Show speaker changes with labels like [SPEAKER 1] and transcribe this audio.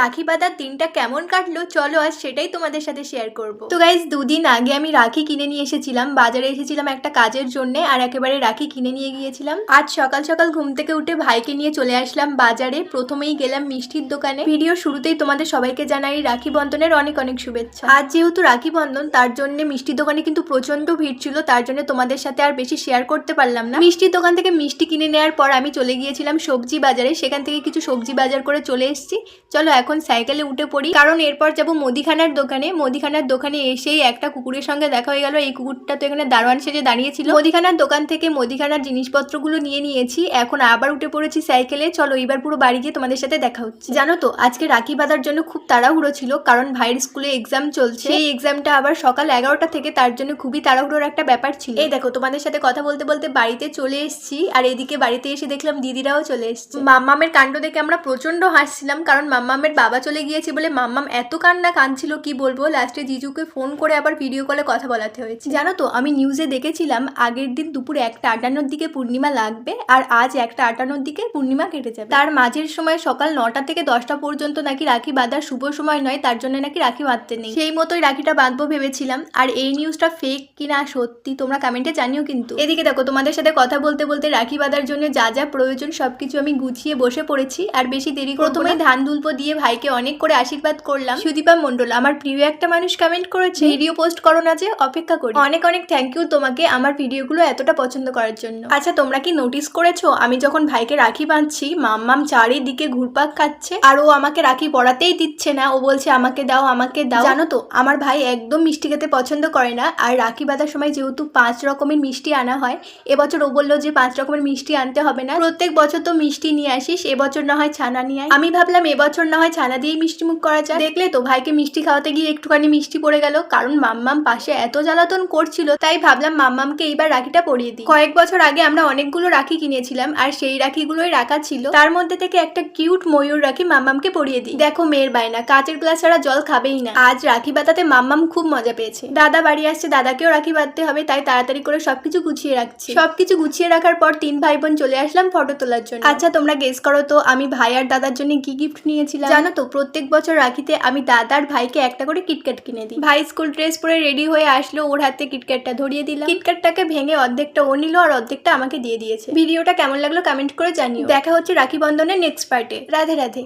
[SPEAKER 1] রাখি বাঁধার দিনটা কেমন কাটলো, চলো আজ সেটাই তোমাদের সাথে শেয়ার করব। তো গাইজ দুদিন আগে আমি রাখি কিনে নিয়ে এসেছিলাম, বাজারে এসেছিলাম একটা কাজের জন্য আর একেবারে রাখি কিনে নিয়ে গিয়েছিলাম। আজ সকাল সকাল ঘুম থেকে উঠে ভাইকে নিয়ে চলে আসলাম বাজারে, প্রথমেই গেলাম মিষ্টির দোকানে। ভিডিও শুরুতেই তোমাদের সবাইকে জানাই রাখি বন্ধনের অনেক অনেক শুভেচ্ছা। আজ যেহেতু রাখি বন্ধন, তার জন্য মিষ্টির দোকানে কিন্তু প্রচণ্ড ভিড় ছিল, তার জন্য তোমাদের সাথে আর বেশি শেয়ার করতে পারলাম না। মিষ্টির দোকান থেকে মিষ্টি কিনে নেওয়ার পর আমি চলে গিয়েছিলাম সবজি বাজারে, সেখান থেকে কিছু সবজি বাজার করে চলে এসেছি। চলো এখন সাইকেলে উঠে পড়ি। কারণ এরপর যাব মুদিখানার দোকানে। মুদিখানার দোকানে এসেই একটা কুকুরের সঙ্গে দেখা হয়ে গেল। এই কুকুরটা তো এখানে দারোয়ান সেজে দাঁড়িয়েছিল। মুদিখানার দোকান থেকে মুদিখানার জিনিসপত্রগুলো নিয়ে নিয়েছি। এখন আবার উঠে পড়েছি সাইকেলে চলো এবার পুরো বাড়ি গিয়ে তোমাদের সাথে দেখা হচ্ছে। জানো তো, আজকে রাখি বাঁধার জন্য খুব তাড়াহুড়ো ছিল। কারণ ভাইয়ের স্কুলে এক্সাম চলছে। এই এক্সামটা আবার সকাল এগারোটা থেকে তার জন্য খুবই তাড়াহুড়োর একটা ব্যাপার ছিল। এই দেখো, তোমাদের সাথে কথা বলতে বলতে বাড়িতে চলে এসেছি। আর এদিকে বাড়িতে এসে দেখলাম দিদিরাও চলে এসেছে। মাম্মামের কাণ্ড দেখে আমরা প্রচণ্ড হাসছিলাম। কারণ মাম্মামের বাবা চলে গিয়েছে বলে মাম্মাম এত কান্না কাঁদছিল, কি বলব? লাস্টে জিজুকে ফোন করে আবার ভিডিও কলে কথা বলাতে হয়েছে। জানো তো, আমি নিউজে দেখেছিলাম, আগের দিন দুপুর একটা আটান্নর দিকে পূর্ণিমা লাগবে আর আজ একটা আটান্নর দিকে পূর্ণিমা কেটে যাবে। তার মাঝের সময় সকাল নটা থেকে দশটা পর্যন্ত নাকি রাখি বাঁধার শুভ সময় নয়, তার জন্য নাকি রাখি বাঁধতে নেই। সেই মতোই রাখিটা বাঁধবো ভেবেছিলাম, আর এই নিউজটা ফেক কিনা সত্যি তোমরা কমেন্টে জানিও কিন্তু। এদিকে দেখো, তোমাদের সাথে কথা বলতে বলতে রাখি বাঁধার জন্য যা যা প্রয়োজন সবকিছু আমি গুছিয়ে বসে পড়েছি, আর বেশি দেরি প্রথমে ধান দুল্প দিয়ে ভাইকে অনেক করে আশীর্বাদ করলাম। সুদীপা মণ্ডল, আমার প্রিয় একটা মানুষ কমেন্ট করেছে, ভিডিও পোস্ট করো না যে, অপেক্ষা করি। অনেক অনেক থ্যাংক ইউ তোমাকে আমার ভিডিওগুলো এতটা পছন্দ করার জন্য। আচ্ছা তোমরা কি নোটিস করেছ? আমি যখন ভাইকে রাখি বাঁধছি, মাম্মাম চারিদিকে ঘুরপাক খাচ্ছে আর ও আমাকে রাখি পড়াতেই দিচ্ছে না। ও বলছে, আমাকে দাও আমাকে দাও। জানো তো, আমার ভাই একদম মিষ্টি খেতে পছন্দ করে না আর রাখি বাঁধার সময় যেহেতু পাঁচ রকমের মিষ্টি আনা হয়, এবছর ও বলল যে পাঁচ রকমের মিষ্টি আনতে হবে না। প্রত্যেক বছর তো মিষ্টি নিয়ে আসিস, এবছর না হয় ছানা নিয়ে। আমি ভাবলাম, এবছর না হয় ছানা দিয়েই মিষ্টি মুখ করা যায়। দেখলে তো ভাইকে মিষ্টি খাওয়াতে গিয়ে একটুখানি মিষ্টি পড়ে গেল। কারণ মাম্মাম পাশে এত জ্বালাতন করছিল, তাই ভাবলাম মাম্মামকে এইবার রাখিটা পরিয়ে দিই। কয়েক বছর আগে আমরা অনেকগুলো রাখি কিনেছিলাম, আর সেই রাখিগুলোই রাখা ছিল। তার মধ্যে থেকে একটা কিউট ময়ূর রাখি মাম্মামকে পরিয়ে দিই। দেখো মেয়ের বায়না, কাঁচের গ্লাস ছাড়া জল খাবেই না। আজ রাখি বাতাতে মাম্মাম খুব মজা পেয়েছে। দাদা বাড়ি আসছে, দাদাকেও রাখি বাঁধতে হবে, তাই তাড়াতাড়ি করে সবকিছু গুছিয়ে রাখছি। সবকিছু গুছিয়ে রাখার পর তিন ভাই বোন চলে আসলাম ফটো তোলার জন্য। আচ্ছা তোমরা গেস করো তো, আমি ভাই আর দাদার জন্য কি গিফট নিয়েছিলাম? জানো তো, প্রত্যেক বছর রাখিতে আমি দাদার ভাইকে একটা করে কিটক্যাট কিনে দিই। ভাই স্কুল ড্রেস পরে রেডি হয়ে আসলো, ওর হাতে কিটক্যাটটা ধরিয়ে দিলাম। কিটক্যাটটাকে ভেঙে অর্ধেকটা ও নিল আর অর্ধেকটা আমাকে দিয়ে দিয়েছে। ভিডিওটা কেমন লাগল কমেন্ট করে জানিও। দেখা হচ্ছে রাখি বন্ধনের নেক্সট পার্টে রাধে রাধে।